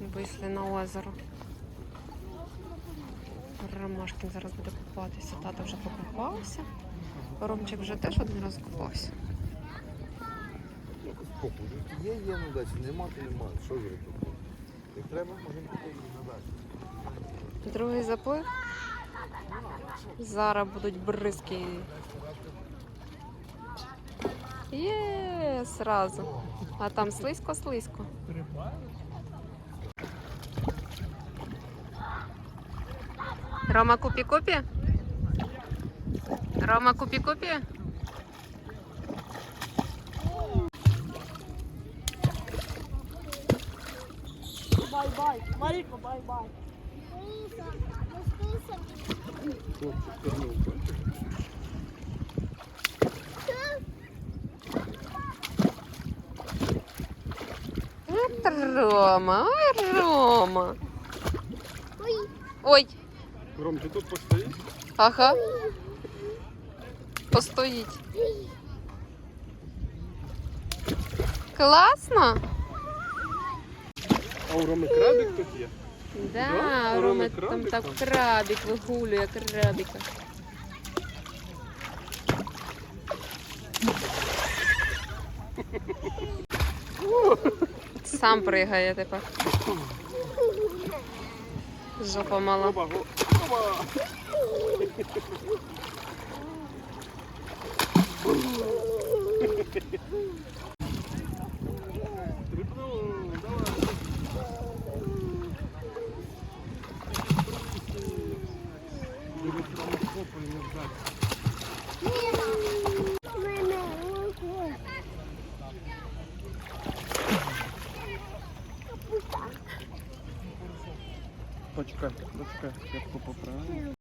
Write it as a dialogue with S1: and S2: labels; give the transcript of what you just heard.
S1: Вийшли на озеро. Ромашкін зараз буде купатися. Тато вже покупався. Ромчик вже теж один раз купався.
S2: Є, є на дачі, нема, то нема. Що зробити? Як треба, можемо і на дачу.
S1: Другий заплив. Зараз будуть бризки. Є, сразу. А там слизько-слизько. Рома купі-купі? Рома купі-купі?
S3: Бай-бай. Маріко, бай-бай.
S2: Хлопчик пірнув.
S1: Рома, ой, Рома.
S3: Ой.
S1: Ой,
S2: Ром, ти тут постоїш?
S1: ага. Постоїть. Класно?
S2: А у Роми крабик тут є?
S1: Да,
S2: Да?
S1: Рома
S2: Рома
S1: там
S2: крабик
S1: так крабик вигулює, крабика. Сам пригає тепер. Жопа мала.
S2: Стрибнув, давай. Почекай, почекай, я поправлю.